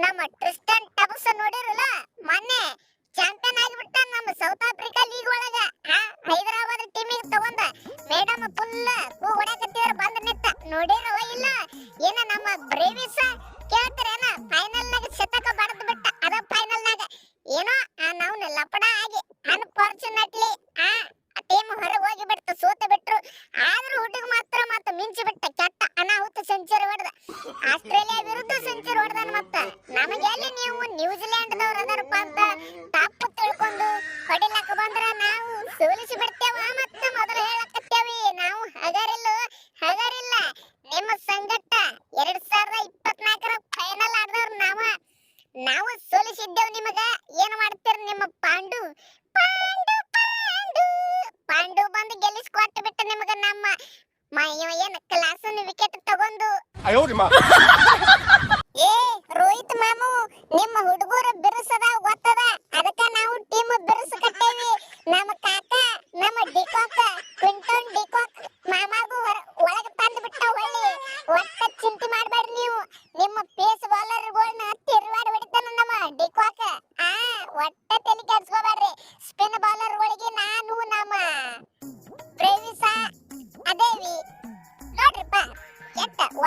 ನಮ್ಮ ಟ್ರಿಸ್ಟನ್ ಟಬಸ್ ನೋಡಿರಲ್ಲ? ಮೊನ್ನೆ. ಹೊಡಿಲಕ್ಕ ಬಂದ್ರ ನಾವು ಸೋಲಿಸಿ ಬಿಡ್ತೇವ ಮತ್ತ ಮೊದಲು ಹೇಳಕತ್ತೇವಿ. ನಾವು ಹಗರಿಲ್ಲ ಹಗರಿಲ್ಲ. ನಿಮ್ಮ ಸಂಗಟ ಎರಡ್ ಸಾವಿರದ ಇಪ್ಪತ್ನಾಲ್ಕರ ಫೈನಲ್ ಆಡದವ್ರು ನಾವ. ನಾವು ಸೋಲಿಸಿದ್ದೇವ್ ನಿಮಗ. ಏನ್ ಮಾಡ್ತೀರ ನಿಮ್ಮ ಪಾಂಡು? ಪಾಂಡು ಪಾಂಡು. ಪಾಂಡು ಬಂದು ಗೆಲ್ಲಿಸಿ ಬಿಟ್ಟ ನಿಮಗ ನಮ್ಮ ಏನ್ ಕ್ಲಾಸನ್ ವಿಕೆಟ್ ತಗೊಂಡು?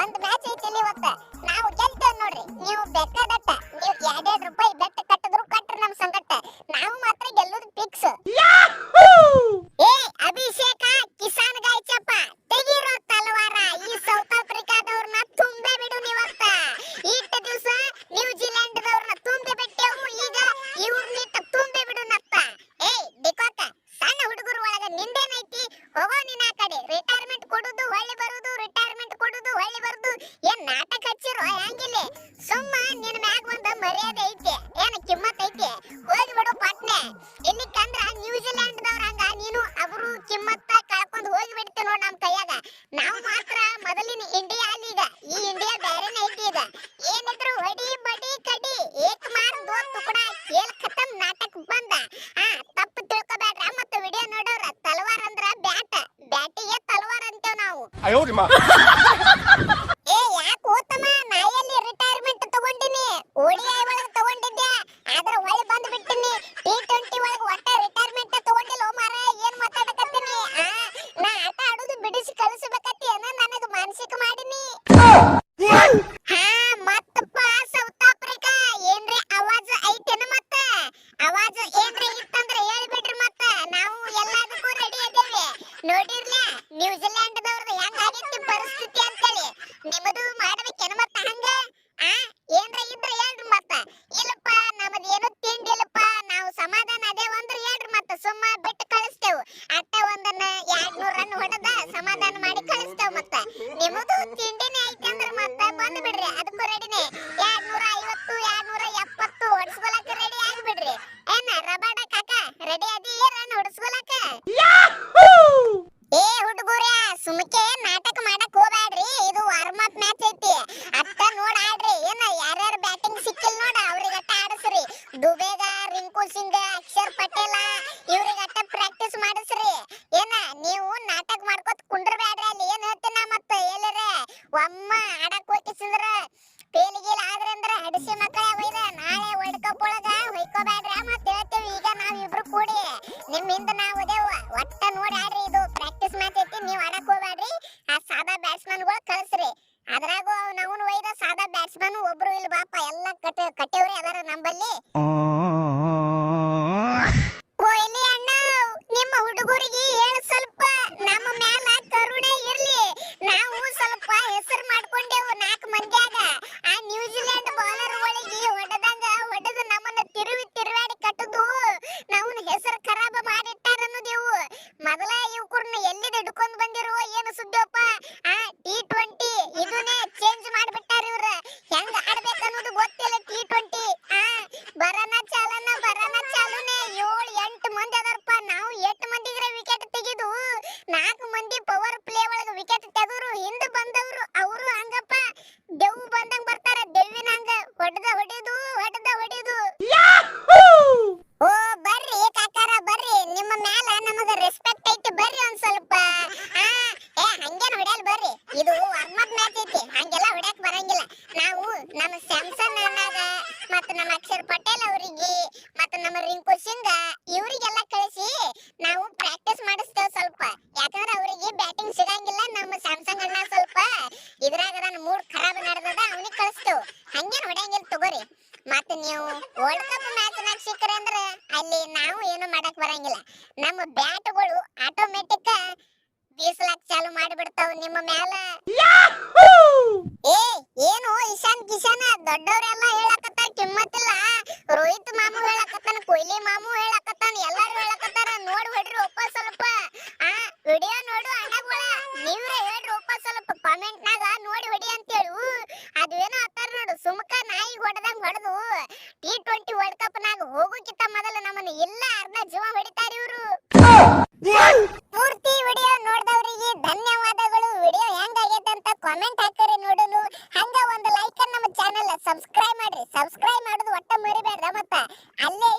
ಒಂದ್ ಮ್ಯಾಚ್ ಐತಿ ಇಲ್ಲಿ ಇವತ್ತ ಮರ್ಯಾದೆ ಐತೆ, ಏನ ಕಿಮ್ಮತ್ ಐತೆ? ಹೋಗಿ ಬಿಡು ಇಲ್ಲಿ ಕಂದ್ರ ನ್ಯೂಜಿಲೆಂಡ್ ದವ್ರ ಹಂಗ, ನೀನು ಅವರು ಕಿಮ್ಮತ್ತ ಕಳ್ಕೊಂಡು ಹೋಗಿ ಬಿಡ್ತೀವಿ ನೋಡ್ ನಮ್ ಕೈಯಾಗ. ನಾವು ಮಾತ್ರ ಮೊದಲಿನ ಇಂಡಿಯಾ ಅಲ್ಲಿ ಈಗ, ಈ ಇಂಡಿಯಾ ಬೇರೆನೇ ಐತಿ ಇದ ಏನಿದ್ರು ಹೊಡಿ, ಬಡಿ, ಕಡಿ, ಏಕ್ ಮಾರ್ ದೋ ತುಕಡ ಕೇಲ್ ಖತಮ್, ನಾಟಕ ಬಂದ. ಹಾ ತಪ್ಪು ತಿಳ್ಕೊಬೇಡ್ರ ಮತ್ತೆ ವಿಡಿಯೋ ನೋಡೋರ. ತಲವಾರ್ ಅಂದ್ರ ಬ್ಯಾಟ್. ಬ್ಯಾಟಿಗೆ ತಲವಾರ್ ಅಂತೇವ್ ನಾವು. ಅಯ್ಯೋ ನೋಡಿರ್ಲ ನ್ಯೂಜಿಲೆಂಡ್ ದವ್ರದ್ದು ಹೆಂಗಾಗಿತ್ತು ಪರಿಸ್ಥಿತಿ ಅಂತೇಳಿ. ನಿಮ್ಮದು ಮಾಡ ದೇವ್ರೆ ಅದಾರ ನಂಬಲ್ಲಿ 那么想说妈妈的。ದೊಡ್ಡವರೆಲ್ಲ ಹೇಳಕತ್ತಾರ ಕಿಮ್ಮತ್ತಿಲ್ಲ. ರೋಹಿತ್ ಮಾಮು ಹೇಳಕತ್ತಾನ, ಕೊಹ್ಲಿ ಮಾಮು ಹೇಳಕತ್ತಾನ, ಎಲ್ಲಾರು ಹೇಳಕತ್ತಾರ. ನೋಡ್ ಬಿಡ್ರಿ ಒಪ್ಪ ಸ್ವಲ್ಪ. ಆ, ವಿಡಿಯೋ ನೋಡು ಅಣ್ಣಗಳ. ನೀವ್ರೆ ಹೇಳ್ರಿ ಒಪ್ಪ ಸ್ವಲ್ಪ ಕಾಮೆಂಟ್ ನಾಗ ನೋಡಿ ಹೊಡಿ ಅಂತೇಳಿ. ಅದೇನೋ ಅತ್ತಾರ ನೋಡು, ಸುಮಕ ನಾಯಿ ಹೊಡೆದಂಗ ಹೊಡೆದು ಟಿ ಟ್ವೆಂಟಿ ವರ್ಲ್ಡ್ ಕಪ್ ನಾಗ ಹೋಗೋಕಿಂತ ಮೊದಲು ನಮ್ಮನ್ನ ಇಲ್ಲ ಅರ್ಧ ಜೀವ ಹೊಡಿತಾರೆ ಇವ್ರು. ಅವತ್ತ ಅಲ್ಲೇ